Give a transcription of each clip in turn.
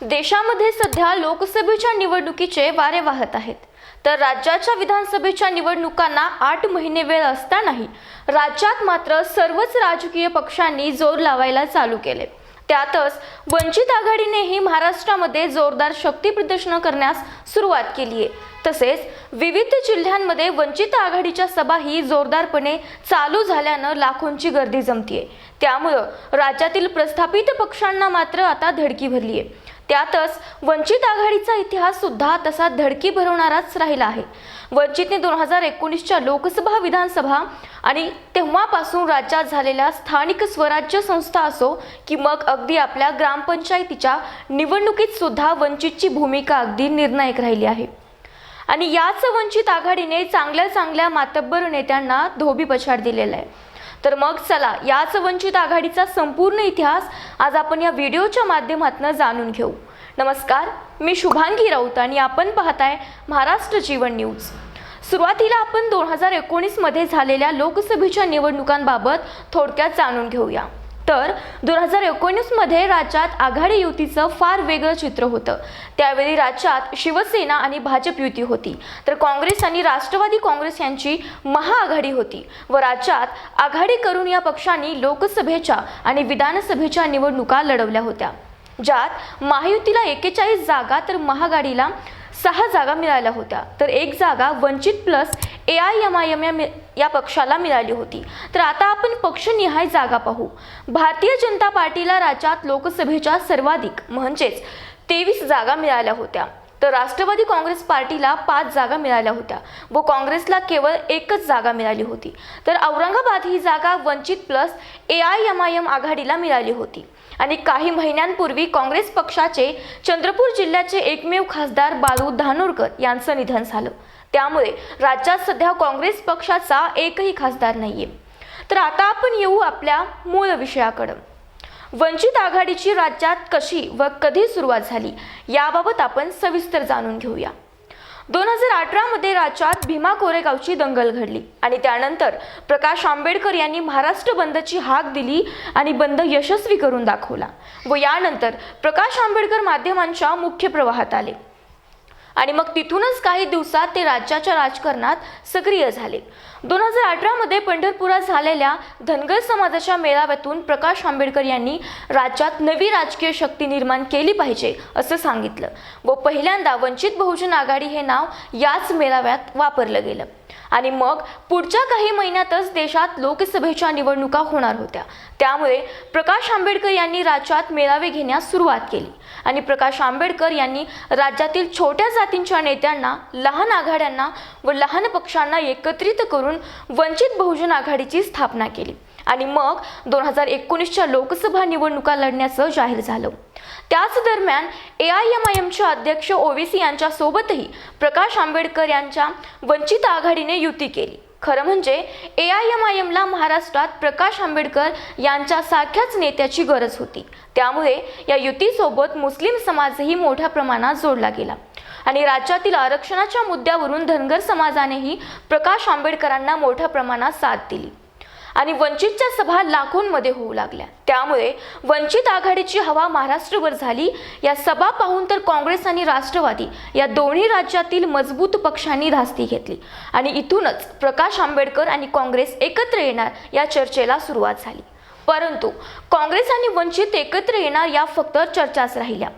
देशामध्ये सध्या लोकसभेच्या निवडणुकीचे वारे वाहत आहेत. तर राज्याच्या विधानसभेच्या निवडणुकांना आठ महिने वेळ असतानाही राज्यात मात्र सर्वच राजकीय पक्षांनी जोर लावायला चालू केले. त्यातच वंचित आघाडीनेही महाराष्ट्रामध्ये जोरदार शक्ती प्रदर्शन करण्यास सुरुवात केली आहे तसेच विविध जिल्ह्यांमध्ये वंचित आघाडीच्या सभाही जोरदारपणे चालू झाल्यानं लाखोंची गर्दी जमतीये. त्यामुळं राज्यातील प्रस्थापित पक्षांना मात्र आता धडकी भरली आहे त्यातच वंचित आघाडीचा इतिहास सुद्धा तसा धडकी भरवणाराच राहिला आहे. वंचितने दोन हजार एकोणीसच्या लोकसभा विधानसभा आणि तेव्हापासून राज्यात झालेल्या स्थानिक स्वराज्य संस्था असो की मग अगदी आपल्या ग्रामपंचायतीच्या निवडणुकीत सुद्धा वंचितची भूमिका अगदी निर्णायक राहिली आहे. आणि याच वंचित आघाडीने चांगल्या चांगल्या मातब्बर नेत्यांना धोबी पछाड दिलेला आहे. तर मग चला याच वंचित आघाडीचा संपूर्ण इतिहास आज आपण या व्हिडिओच्या माध्यमातून जाणून घेऊ. नमस्कार मी शुभांगी राऊत आणि आपण पाहताय महाराष्ट्र जीवन न्यूज. सुरुवातीला आपण दोन हजार एकोणीसमध्ये झालेल्या लोकसभेच्या निवडणुकांबाबत थोडक्यात जाणून घेऊया. तर दोन हजार एकोणीसमध्ये राज्यात आघाडी युतीचं फार वेगळं चित्र होतं. त्यावेळी राज्यात शिवसेना आणि भाजप युती होती. तर काँग्रेस आणि राष्ट्रवादी काँग्रेस यांची महाआघाडी होती व राज्यात आघाडी करून या पक्षांनी लोकसभेच्या आणि विधानसभेच्या निवडणुका लढवल्या होत्या. ज्यात महायुतीला एकेचाळीस जागा तर महागाडीला सहा जागा मिळाल्या होत्या. तर एक जागा Vanchit plus A I M I M या मि- या पक्षाला मिळाली होती. तर आता आपण पक्षनिहाय जागा पाहू. भारतीय जनता पार्टीला राज्यात लोकसभेच्या सर्वाधिक म्हणजेच तेवीस जागा मिळाल्या होत्या. तर राष्ट्रवादी काँग्रेस पार्टीला पाच जागा मिळाल्या होत्या. व काँग्रेसला केवळ एकच जागा मिळाली होती. तर औरंगाबाद ही जागा Vanchit plus A I M I M आघाडीला मिळाली होती. आणि काही महिन्यांपूर्वी काँग्रेस पक्षाचे चंद्रपूर जिल्ह्याचे एकमेव खासदार बाळू धानोरकर यांचं निधन झालं. त्यामुळे राज्यात सध्या काँग्रेस पक्षाचा एकही खासदार नाहीये. तर आता आपण येऊ आपल्या मूळ विषयाकडं. वंचित आघाडीची राज्यात कशी व कधी सुरुवात झाली याबाबत आपण सविस्तर जाणून घेऊया. दोन हजार अठरामध्ये राज्यात भीमा कोरेगावची दंगल घडली आणि त्यानंतर प्रकाश आंबेडकर यांनी महाराष्ट्र बंदची हाक दिली आणि बंद यशस्वी करून दाखवला व यानंतर प्रकाश आंबेडकर माध्यमांच्या मुख्य प्रवाहात आले. आणि मग तिथूनच काही दिवसात ते राज्याच्या राजकारणात सक्रिय झाले. दोन हजार अठरामध्ये पंढरपुरात झालेल्या धनगर समाजाच्या मेळाव्यातून प्रकाश आंबेडकर यांनी राज्यात नवी राजकीय शक्ती निर्माण केली पाहिजे असं सांगितलं. व पहिल्यांदा वंचित बहुजन आघाडी हे नाव याच मेळाव्यात वापरलं गेलं. आणि मग पुढच्या काही महिन्यातच देशात लोकसभेच्या निवडणुका होणार होत्या. त्यामुळे प्रकाश आंबेडकर यांनी राज्यात मेळावे घेण्यास सुरुवात केली. आणि प्रकाश आंबेडकर यांनी राज्यातील छोट्या जातींच्या नेत्यांना लहान आघाड्यांना व लहान पक्षांना एकत्रित करून वंचित बहुजन आघाडीची स्थापना केली. आणि मग दोन हजार एकोणीसच्या लोकसभा निवडणुका लढण्याचं जाहीर झालं. त्याच दरम्यान ए आय एम आय एमचे अध्यक्ष ओवेसी यांच्यासोबतही प्रकाश आंबेडकर यांच्या वंचित आघाडीने युती केली. खरं म्हणजे ए आय एम आय एमला महाराष्ट्रात प्रकाश आंबेडकर यांच्या सारख्याच नेत्याची गरज होती. त्यामुळे या युतीसोबत मुस्लिम समाजही मोठ्या प्रमाणात जोडला गेला. आणि राज्यातील आरक्षणाच्या मुद्द्यावरून धनगर समाजानेही प्रकाश आंबेडकरांना मोठ्या प्रमाणात साथ दिली. आणि वंचितच्या सभा लाखोंमध्ये होऊ लागल्या. त्यामुळे वंचित आघाडीची हवा महाराष्ट्रभर झाली. या सभा पाहून तर काँग्रेस आणि राष्ट्रवादी या दोन्ही राज्यातील मजबूत पक्षांनी धास्ती घेतली. आणि इथूनच प्रकाश आंबेडकर आणि काँग्रेस एकत्र येणार या चर्चेला सुरुवात झाली. परंतु काँग्रेस आणि वंचित एकत्र येणार या फक्त चर्चाच राहिल्या.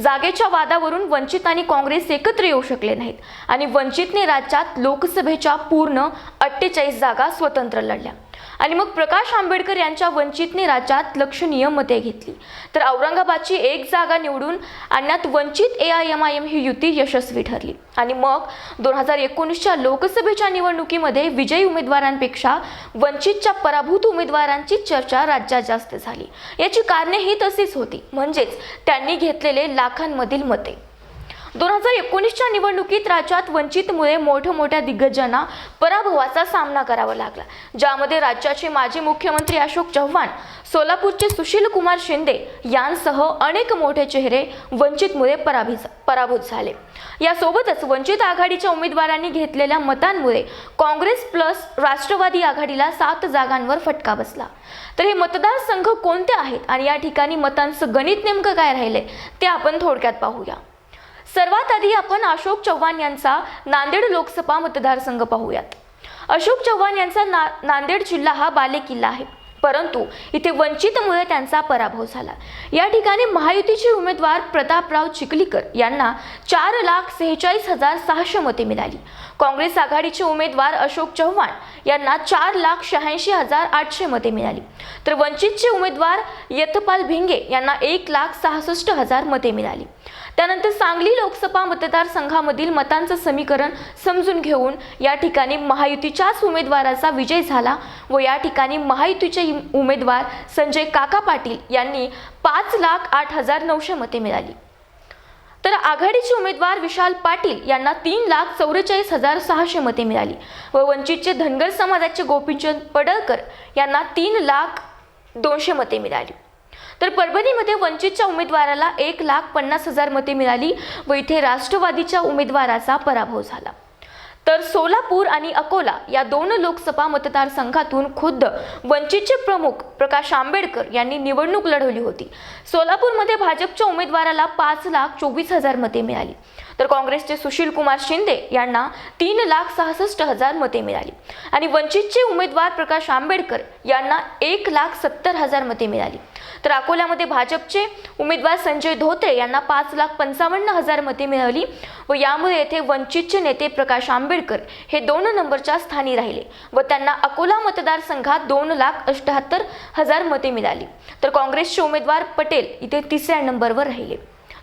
जागेच्या वादावरून वंचित आणि काँग्रेस एकत्र येऊ शकले नाहीत. आणि वंचितने राज्यात लोकसभेच्या पूर्ण अठ्ठेचाळीस जागा स्वतंत्र लढल्या. आणि मग प्रकाश आंबेडकर यांच्या वंचितने राज्यात लक्षणीय मते घेतली. तर औरंगाबादची एक जागा निवडून आणण्यात Vanchit A I M I M ही युती यशस्वी ठरली. आणि मग दोन हजार एकोणीसच्या लोकसभेच्या निवडणुकीमध्ये विजयी उमेदवारांपेक्षा वंचितच्या पराभूत उमेदवारांची चर्चा राज्यात जास्त झाली. याची कारणे ही तशीच होती. म्हणजेच त्यांनी घेतलेले लाखांमधील मते. दोन हजार एकोणीसच्या निवडणुकीत राज्यात वंचितमुळे मोठ्या मोठ्या दिग्गजांना पराभवाचा सामना करावा लागला. ज्यामध्ये राज्याचे माजी मुख्यमंत्री अशोक चव्हाण सोलापूरचे सुशील कुमार शिंदे यांसह अनेक मोठे चेहरे वंचितमुळे पराभूत पराभूत झाले. यासोबतच वंचित आघाडीच्या उमेदवारांनी घेतलेल्या मतांमुळे काँग्रेस प्लस राष्ट्रवादी आघाडीला सात जागांवर फटका बसला. तर हे मतदारसंघ कोणते आहेत आणि या ठिकाणी मतांचं गणित नेमकं काय राहिले ते आपण थोडक्यात पाहूया. सर्वात आधी आपण अशोक चव्हाण यांचा नांदेड लोकसभा मतदारसंघ पाहूयात. अशोक चव्हाण यांचा ना नांदेड जिल्हा हा बालेकिल्ला आहे. परंतु इथे वंचितमुळे त्यांचा पराभव झाला. या ठिकाणी महायुतीचे उमेदवार प्रतापराव चिखलीकर यांना चार लाख सेहेचाळीस हजार सहाशे मते मिळाली. काँग्रेस आघाडीचे उमेदवार अशोक चव्हाण यांना चार लाख शहाऐंशी हजार आठशे मते मिळाली. तर वंचितचे उमेदवार यथपाल भिंगे यांना एक लाख सहासष्ट हजार मते मिळाली. त्यानंतर सांगली लोकसभा मतदारसंघामधील मतांचं समीकरण समजून घेऊन या ठिकाणी महायुतीच्याच उमेदवाराचा विजय झाला व या ठिकाणी महायुतीचे उमेदवार संजय काका पाटील यांनी पाच लाख आठ हजार नऊशे मते मिळाली. तर आघाडीचे उमेदवार विशाल पाटील यांना तीन लाख चौवेचाळीस हजार सहाशे मते मिळाली. व वंचितचे धनगर समाजाचे गोपीचंद पडळकर यांना तीन लाख दोनशे मते मिळाली. तर परभणीमध्ये वंचितच्या उमेदवाराला एक लाख पन्नास हजार मते मिळाली व इथे राष्ट्रवादीच्या उमेदवाराचा पराभव झाला. तर सोलापूर आणि अकोला या दोन लोकसभा मतदारसंघातून खुद्द वंचितचे प्रमुख प्रकाश आंबेडकर यांनी निवडणूक लढवली होती. सोलापूरमध्ये भाजपच्या उमेदवाराला पाच लाख चोवीस हजार मते मिळाली. तर काँग्रेसचे सुशील कुमार शिंदे यांना तीन लाख सहासष्ट हजार मते मिळाली. आणि वंचितचे उमेदवार प्रकाश आंबेडकर यांना एक लाख सत्तर हजार मते मिळाली. तर अकोल्यामध्ये भाजपचे उमेदवार संजय धोत्रे यांना पाच लाख पंचावन्न हजार मते मिळाली व यामुळे येथे वंचितचे नेते प्रकाश आंबेडकर हे दोन नंबरच्या स्थानी राहिले व त्यांना अकोला मतदारसंघात दोन लाख अठ्याहत्तर हजार मते मिळाली. तर काँग्रेसचे उमेदवार पटेल इथे तिसऱ्या नंबरवर राहिले.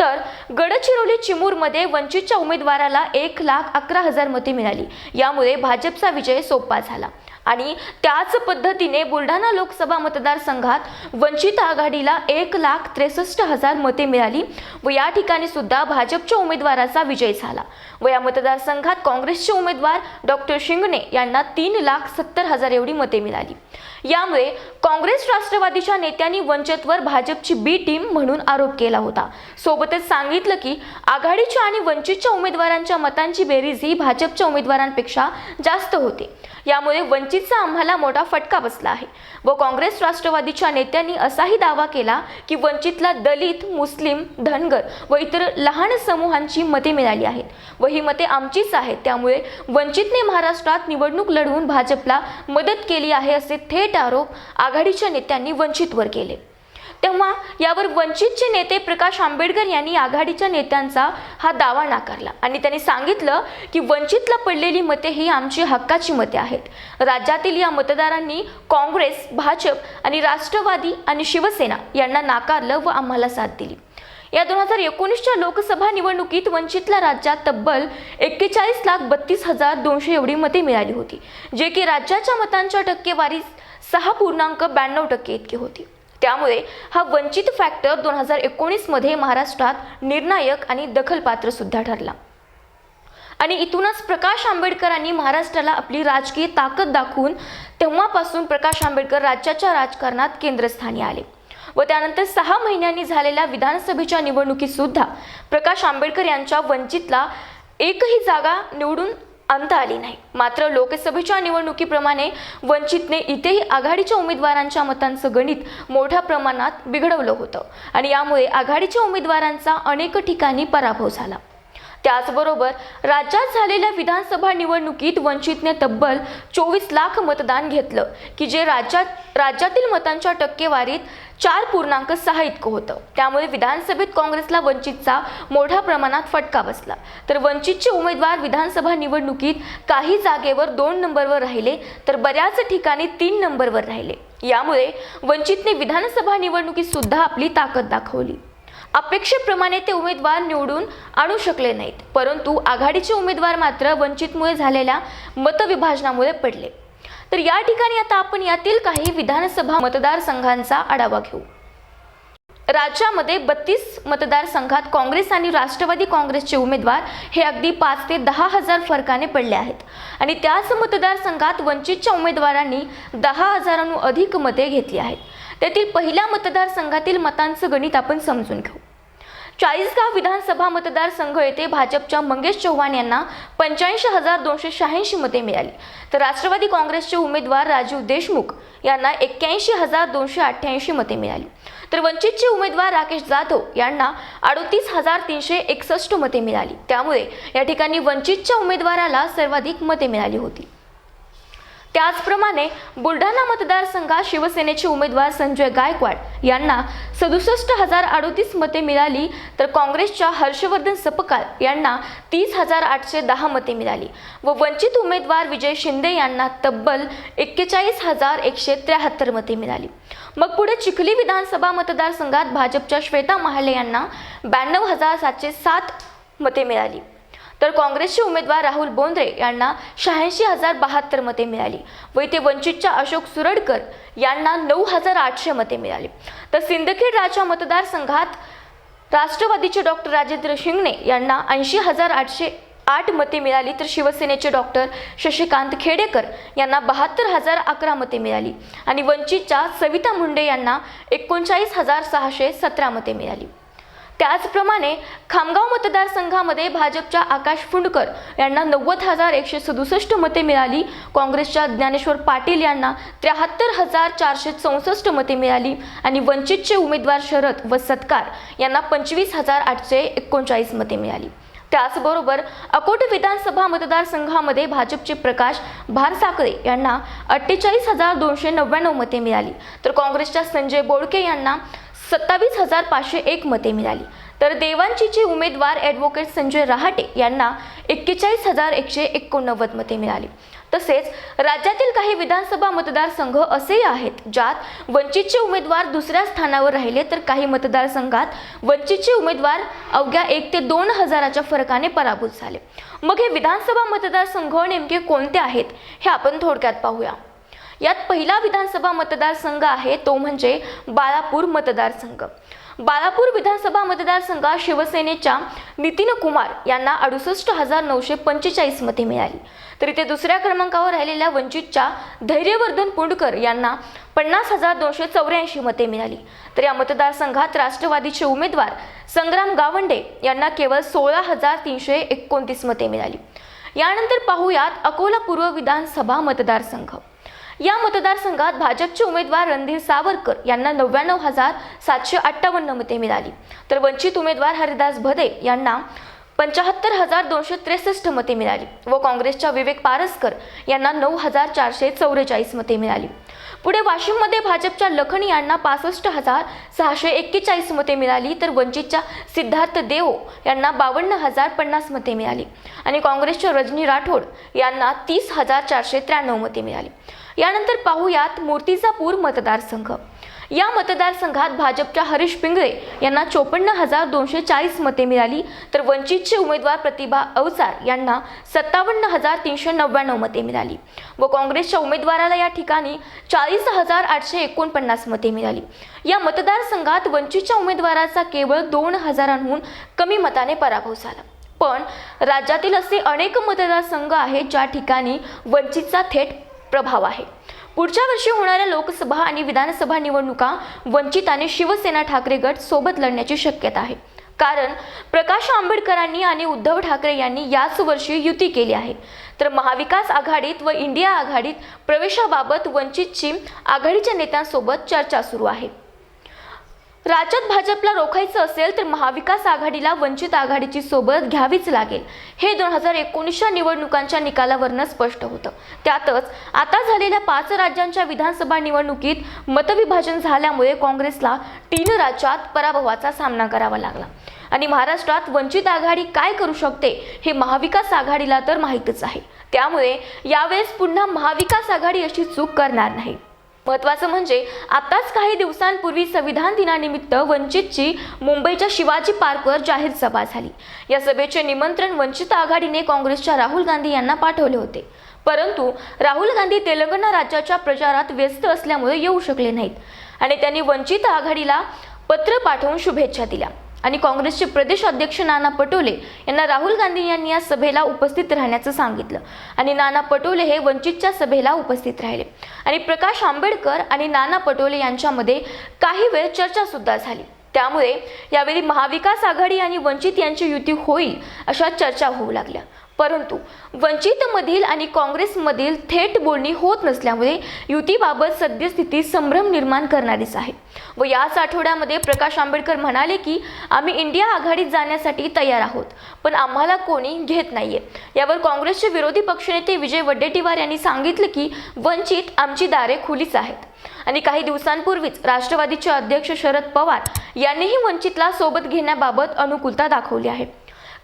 तर गडचिरोली चिमूरमध्ये वंचितच्या उमेदवाराला एक लाख अकरा हजार मते मिळाली. यामुळे भाजपचा विजय सोपा झाला. आणि त्याच पद्धतीने बुलढाणा लोकसभा मतदारसंघात वंचित आघाडीला एक लाख त्रेसष्ट हजार मते मिळाली व या ठिकाणी सुद्धा भाजपच्या उमेदवाराचा विजय झाला. व या मतदारसंघात काँग्रेसचे उमेदवार डॉक्टर शिंगणे यांना तीन लाख सत्तर हजार एवढी मते मिळाली. यामुळे काँग्रेस राष्ट्रवादीच्या नेत्यांनी वंचितवर भाजपची बी टीम म्हणून आरोप केला होता. सोबतच सांगितलं की आघाडीच्या आणि वंचितच्या उमेदवारांच्या मतांची बेरीज ही भाजपच्या उमेदवारांपेक्षा जास्त होते. यामुळे वंचितचा आम्हाला मोठा फटका बसला आहे. व काँग्रेस राष्ट्रवादीच्या नेत्यांनी असाही दावा केला की वंचितला दलित मुस्लिम धनगर व इतर लहान समूहांची मते मिळाली आहेत. व ही मते आमचीच आहेत. त्यामुळे वंचितने महाराष्ट्रात निवडणूक लढवून भाजपला मदत केली आहे असे थेट आरोप आघाडीच्या नेत्यांनी वंचितवर केले. तेव्हा यावर वंचितचे नेते प्रकाश आंबेडकर यांनी आघाडीच्या नेत्यांचा हा दावा नाकारला. आणि त्यांनी सांगितलं की वंचितला पडलेली मते ही आमची हक्काची मते आहेत. राज्यातील या मतदारांनी काँग्रेस भाजप आणि राष्ट्रवादी आणि शिवसेना यांना नाकारलं व आम्हाला साथ दिली. या दोन हजार एकोणीसच्या लोकसभा निवडणुकीत वंचितला राज्यात तब्बल एक्केचाळीस लाख बत्तीस हजार दोनशे एवढी मते मिळाली होती जे की राज्याच्या मतांच्या टक्केवारी सहा पूर्णांक ब्याण्णव टक्के इतकी होती. त्यामुळे हा वंचित फॅक्टर दोन हजार एकोणीसमध्ये महाराष्ट्रात निर्णायक आणि दखलपात्र सुद्धा ठरला. आणि इथूनच प्रकाश आंबेडकरांनी महाराष्ट्राला आपली राजकीय ताकद दाखवून तेव्हापासून प्रकाश आंबेडकर राज्याच्या राजकारणात केंद्रस्थानी आले व त्यानंतर सहा महिन्यांनी झालेल्या विधानसभेच्या निवडणुकीत सुद्धा प्रकाश आंबेडकर यांच्या वंचितला एकही जागा निवडून आणता आली नाही. मात्र लोकसभेच्या निवडणुकीप्रमाणे वंचितने इथेही आघाडीच्या उमेदवारांच्या मतांचं गणित मोठ्या प्रमाणात बिघडवलं होतं आणि यामुळे आघाडीच्या उमेदवारांचा अनेक ठिकाणी पराभव झाला. त्याचबरोबर राज्यात झालेल्या विधानसभा निवडणुकीत वंचितने तब्बल चोवीस लाख मतदान घेतलं की जे राज्यात राज्यातील मतांच्या टक्केवारीत चार पूर्णांक सहा इतकं होतं. त्यामुळे विधानसभेत काँग्रेसला वंचितचा मोठ्या प्रमाणात फटका बसला. तर वंचितचे उमेदवार विधानसभा निवडणुकीत काही जागेवर दोन नंबरवर राहिले तर बऱ्याच ठिकाणी तीन नंबरवर राहिले. यामुळे वंचितने विधानसभा निवडणुकीत सुद्धा आपली ताकद दाखवली. अपेक्षेप्रमाणे ते उमेदवार निवडून आणू शकले नाहीत परंतु आघाडीचे उमेदवार मात्र वंचितमुळे झालेल्या मतविभाजनामुळे पडले. तर या ठिकाणी आता आपण यातील काही विधानसभा मतदारसंघांचा आढावा घेऊ. राज्यामध्ये बत्तीस मतदारसंघात काँग्रेस आणि राष्ट्रवादी काँग्रेसचे उमेदवार हे अगदी पाच ते दहा हजार फरकाने पडले आहेत. आणि त्याच मतदारसंघात वंचितच्या उमेदवारांनी दहा हजारांहून अधिक मते घेतली आहेत. त्यातील पहिल्या मतदारसंघातील मतांचं गणित आपण समजून घेऊ. चाळीसगाव विधानसभा मतदारसंघ येथे भाजपच्या मंगेश चव्हाण यांना पंच्याऐंशी हजार दोनशे शहाऐंशी मते मिळाली. तर राष्ट्रवादी काँग्रेसचे उमेदवार राजीव देशमुख यांना एक्क्याऐंशी हजार दोनशे अठ्ठ्याऐंशी मते मिळाली. तर वंचितचे उमेदवार राकेश जाधव यांना अडोतीस हजार तीनशे एकसष्ट मते मिळाली. त्यामुळे या ठिकाणी वंचितच्या उमेदवाराला सर्वाधिक मते मिळाली होती. त्याचप्रमाणे बुलढाणा मतदारसंघात शिवसेनेचे उमेदवार संजय गायकवाड यांना सदुसष्ट हजार अडोतीस मते मिळाली तर काँग्रेसच्या हर्षवर्धन सपकाळ यांना तीस हजार आठशे दहा मते मिळाली व वंचित उमेदवार विजय शिंदे यांना तब्बल एक्केचाळीस हजार एकशे त्र्याहत्तर मते मिळाली. मग पुढे चिखली विधानसभा मतदारसंघात भाजपच्या श्वेता महाले यांना ब्याण्णव हजार सातशे सात मते मिळाली. तर काँग्रेसचे उमेदवार राहुल बोंद्रे यांना शहाऐंशी हजार बहात्तर मते मिळाली व इथे वंचितच्या अशोक सुरडकर यांना नऊ हजार आठशे मते मिळाली. तर सिंदखेड राजा मतदारसंघात राष्ट्रवादीचे डॉक्टर राजेंद्र शिंगणे यांना ऐंशी हजार आठशे आठ मते मिळाली. तर शिवसेनेचे डॉक्टर शशिकांत खेडेकर यांना बहात्तर हजार अकरा मते मिळाली आणि वंचितच्या सविता मुंडे यांना एकोणचाळीस हजार सहाशे सतरा मते मिळाली. त्याचप्रमाणे खामगाव मतदारसंघामध्ये भाजपच्या आकाश फुंडकर यांना नव्वद हजार एकशे सदुसष्ट मते मिळाली. काँग्रेसच्या ज्ञानेश्वर पाटील यांना त्र्याहत्तर हजार चारशे चौसष्ट मते मिळाली. आणि वंचितचे उमेदवार शरद व सत्कार यांना पंचवीस हजार आठशे एकोणचाळीस मते मिळाली. त्याचबरोबर अकोट विधानसभा मतदारसंघामध्ये भाजपचे प्रकाश भारसाकळे यांना अठ्ठेचाळीस हजार दोनशे नव्याण्णव मते मिळाली. तर काँग्रेसच्या संजय बोडके यांना सत्तावीस हजार पाचशे एक मते मिळाली. तर देवांचीचे उमेदवार ॲडव्होकेट संजय रहाटे यांना एक्केचाळीस हजार एकशे एकोणनव्वद मते मिळाली. तसेच राज्यातील काही विधानसभा मतदारसंघ असेही आहेत ज्यात वंचितचे उमेदवार दुसऱ्या स्थानावर राहिले तर काही मतदारसंघात वंचितचे उमेदवार अवघ्या एक ते दोन हजाराच्या फरकाने पराभूत झाले. मग हे विधानसभा मतदारसंघ नेमके कोणते आहेत हे आपण थोडक्यात पाहूया. यात पहिला विधानसभा मतदारसंघ आहे तो म्हणजे बाळापूर मतदारसंघ. बाळापूर विधानसभा मतदारसंघात शिवसेनेच्या नितीन कुमार यांना अडुसष्ट हजार नऊशे पंचेचाळीस मते मिळाली. तर इथे दुसऱ्या क्रमांकावर राहिलेल्या वंचितच्या धैर्यवर्धन पुंडकर यांना पन्नास हजार दोनशे चौऱ्याऐंशी मते मिळाली. तर या मतदारसंघात राष्ट्रवादीचे उमेदवार संग्राम गावंडे यांना केवळ सोळा हजार तीनशे एकोणतीस मते मिळाली. यानंतर पाहूयात अकोला पूर्व विधानसभा मतदारसंघ. या मतदारसंघात भाजपचे उमेदवार रणधीर सावरकर यांना नव्याण्णव हजार सातशे अठ्ठावन्न मते मिळाली. तर वंचित उमेदवार हरिदास भदे यांना पंचाहत्तर हजार दोनशे त्रेसष्ट मते मिळाली व काँग्रेसच्या विवेक पारसकर यांना नऊ हजार चारशे चौवेचाळीस मते मिळाली. पुढे वाशिममध्ये भाजपच्या लखन यांना पासष्ट हजार सहाशे एक्केचाळीस मते मिळाली तर वंचितच्या सिद्धार्थ देओ यांना बावन्न हजार पन्नास मते मिळाली आणि काँग्रेसच्या रजनी राठोड यांना तीस हजार चारशे त्र्याण्णव मते मिळाली. यानंतर पाहूयात मूर्तिजापूर मतदारसंघ. या मतदारसंघात भाजपच्या हरीश पिंगळे यांना चोपन्न हजार दोनशे चाळीस मते मिळाली. तर वंचितचे उमेदवार प्रतिभा अवचार यांना सत्तावन्न हजार तीनशे नव्याण्णव मते मिळाली व काँग्रेसच्या उमेदवाराला या ठिकाणी चाळीस हजार आठशे एकोणपन्नास मते मिळाली. या मतदारसंघात वंचितच्या उमेदवाराचा केवळ दोन हजारांहून कमी मताने पराभव झाला. पण राज्यातील असे अनेक मतदारसंघ आहेत ज्या ठिकाणी वंचितचा थेट प्रभाव आहे. पुढच्या वर्षी होणाऱ्या लोकसभा आणि विधानसभा निवडणुका वंचित आणि शिवसेना ठाकरे गट सोबत लढण्याची शक्यता आहे. कारण प्रकाश आंबेडकरांनी आणि उद्धव ठाकरे यांनी याच वर्षी युती केली आहे. तर महाविकास आघाडीत व इंडिया आघाडीत प्रवेशाबाबत वंचितची आघाडीच्या नेत्यांसोबत चर्चा सुरू आहे. राज्यात भाजपला रोखायचं असेल तर महाविकास आघाडीला वंचित आघाडीची सोबत घ्यावीच लागेल. हे दोन हजार एकोणीसच्या निवडणुकांच्या निकालावरनं स्पष्ट होतं. त्यातच आता झालेल्या पाच राज्यांच्या विधानसभा निवडणुकीत मतविभाजन झाल्यामुळे काँग्रेसला तीन राज्यात पराभवाचा सामना करावा लागला. आणि महाराष्ट्रात वंचित आघाडी काय करू शकते हे महाविकास आघाडीला तर माहीतच आहे. त्यामुळे यावेळेस पुन्हा महाविकास आघाडी अशी चूक करणार नाही. महत्त्वाचं म्हणजे आताच काही दिवसांपूर्वी संविधान दिनानिमित्त वंचितची मुंबईच्या शिवाजी पार्कवर जाहीर सभा झाली. या सभेचे निमंत्रण वंचित आघाडीने काँग्रेसच्या राहुल गांधी यांना पाठवले होते. परंतु राहुल गांधी तेलंगणा राज्याच्या प्रचारात व्यस्त असल्यामुळे येऊ शकले नाहीत आणि त्यांनी वंचित आघाडीला पत्र पाठवून शुभेच्छा दिल्या. आणि काँग्रेसचे प्रदेश अध्यक्ष नाना पटोले यांना राहुल गांधी यांनी या सभेला उपस्थित राहण्याचं सांगितलं. आणि नाना पटोले हे वंचितच्या सभेला उपस्थित राहिले. आणि प्रकाश आंबेडकर आणि नाना पटोले यांच्यामध्ये काही वेळ चर्चा सुद्धा झाली. त्यामुळे यावेळी महाविकास आघाडी आणि वंचित यांची युती होईल अशा चर्चा होऊ लागल्या. परंतु वंचितमधील आणि काँग्रेसमधील थेट बोलणी होत नसल्यामुळे युतीबाबत सद्यस्थिती संभ्रम निर्माण करणारीच आहे. व याच आठवड्यामध्ये प्रकाश आंबेडकर म्हणाले की आम्ही इंडिया आघाडीत जाण्यासाठी तयार आहोत पण आम्हाला कोणी घेत नाहीये. यावर काँग्रेसचे विरोधी पक्षनेते विजय वडेट्टीवार यांनी सांगितलं की वंचित आमची दारे खुलीच आहेत. आणि काही दिवसांपूर्वीच राष्ट्रवादीचे अध्यक्ष शरद पवार यांनीही वंचितला सोबत घेण्याबाबत अनुकूलता दाखवली आहे.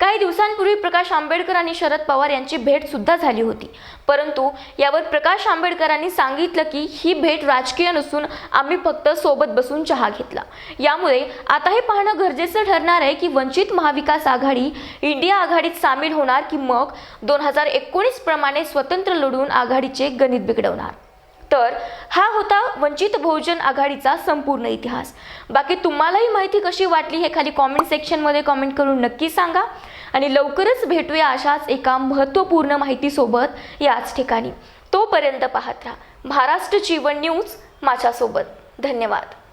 काही दिवसांपूर्वी प्रकाश आंबेडकर आणि शरद पवार यांची भेट सुद्धा झाली होती. परंतु यावर प्रकाश आंबेडकरांनी सांगितलं की ही भेट राजकीय नसून आम्ही फक्त सोबत बसून चहा घेतला. यामुळे आता हे पाहणं गरजेचं ठरणार आहे की वंचित महाविकास आघाडी इंडिया आघाडीत सामील होणार की मग दोन हजार एकोणीस प्रमाणे स्वतंत्र लढून आघाडीचे गणित बिघडवणार. तर हा होता वंचित बहुजन आघाडीचा संपूर्ण इतिहास. बाकी तुम्हालाही माहिती कशी वाटली हे खाली कॉमेंट सेक्शनमध्ये कॉमेंट करून नक्की सांगा. आणि लवकरच भेटूया अशाच एका महत्त्वपूर्ण माहितीसोबत याच ठिकाणी. तोपर्यंत पाहत राहा. महाराष्ट्र जीवन न्यूज माझ्यासोबत. धन्यवाद.